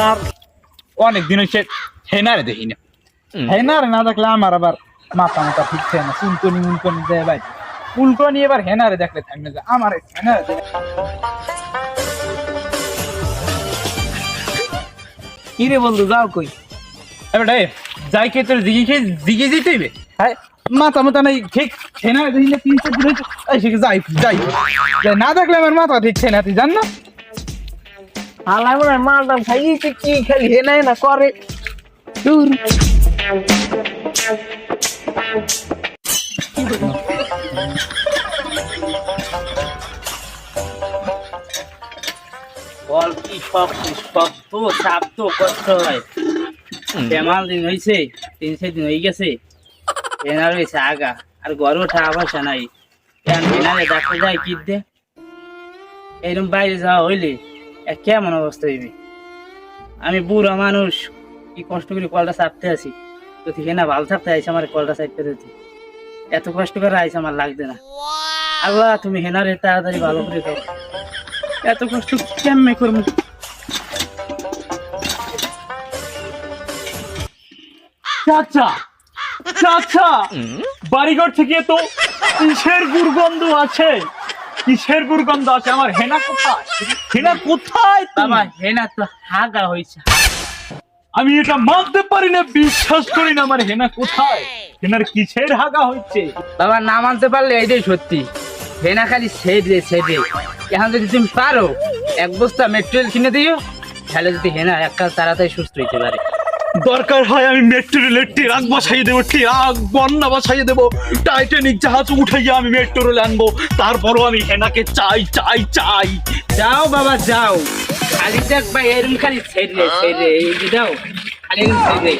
আবার অনেক দিন হচ্ছে হেনারে দেখি না হেনারে না দেখলে আমার আবার মাথা মাথা ঠিকছে না চুলকনি মুলকনি দেয় ভাই। উল্কনি এবার হেনারে দেখলে থামবে যে আমার হেনারে কি রে বন্ধু যাও কই? এবার যাই কে তোর জিগে খেয়ে জিগে যেতে হইবে? হ্যাঁ। মাথা মাথা নাই ঠিক হেনারে দেখি না তিন চার দিন হয়েছে যাই যাই। না দেখলে আমার মাথা ঠিকছে না তুই জান না? হালাই মনে হয় মালটাম খাই তুই কি খালি হে নাই না করে? দূর। বল কি শক্ত শক্ত চাপ তো কষ্ট হয়। বেমাল দিন হয়েছে তিন চার দিন হয়ে গেছে। এনার হয়েছে আগা আর ঘরে ওঠা আবাসা নাই। এনারে ডাক্তার যায় কি দে এরকম বাইরে যাওয়া হইলে কেমন অবস্থা হইবে আমি বুড়া মানুষ কি কষ্ট করে কলটা চাপতে আছি? তো ঠিক না ভালো থাকতে আইসে আমার কলটা চাপতে দিতে এত কষ্ট করে আইসে আমার লাগবে না। আল্লাহ তুমি হেনারে তাড়াতাড়ি ভালো করে দাও এত কষ্ট কেমনে করব? চাচা চাচা বাড়িঘর থেকে তো কিসের দুর্গন্ধ আছে। কিসের দুর্গন্ধ আছে? আমার হেনা কোথায়? হেনা কোথায়? বাবা হেনা তো হাগা হয়েছে আমি এটা মানতে পারি না বিশ্বাস করি না আমার হেনা কোথায়? হেনার কিসের হাগা হচ্ছে বাবা না মানতে পারলে এইটাই সত্যি। হেনা খালি সেট রে এখন যদি তুমি পারো এক বস্তা মেট্রোল কিনে দিও তাহলে যদি হেনা এককাল তাড়াতাড়ি সুস্থ হইতে পারে। দরকার হয় আমি মেট্রো রেলের ট্রাক বসাইয়ে দেবো ট্রাক বন্যা বসাইয়ে দেবো টাইটানিক জাহাজ উঠাইয়া আমি মেট্রো রেল আনব তারপরও আমি হেনাকে চাই চাই চাই। যাও বাবা যাও। খালি দেখ ভাই এরকম খালি সেট রে এই যে দাও। খালি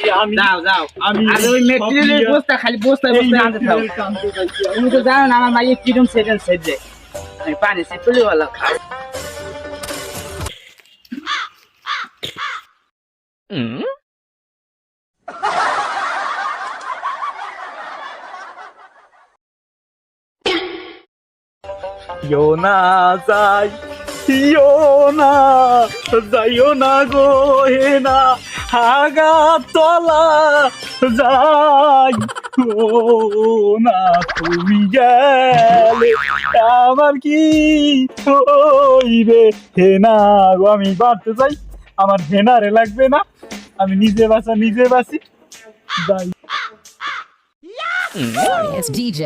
যাও যাও। আর ওই মেট্রোলের সব বস্তা খালি বস্তা বস্তা আনতে থাও মেট্রো রেলটা আনতে চাইছি। তুমি তো জানো না আমার মাইয়ে কিরম সেকেন্ড সেট রে আমি পানি সেট তুলে ইয়ো না, যাই। ইয়ো না যাইও না গো, হে না। হাগা তলা যাই ও না তুমি গেলে। আমার কি হইবে? হে না গো, আমি বাড়তে চাই। আমার হেনারে লাগবে না। আমি নিজে বাঁচা নিজে বাঁচি যাই। It's DJ.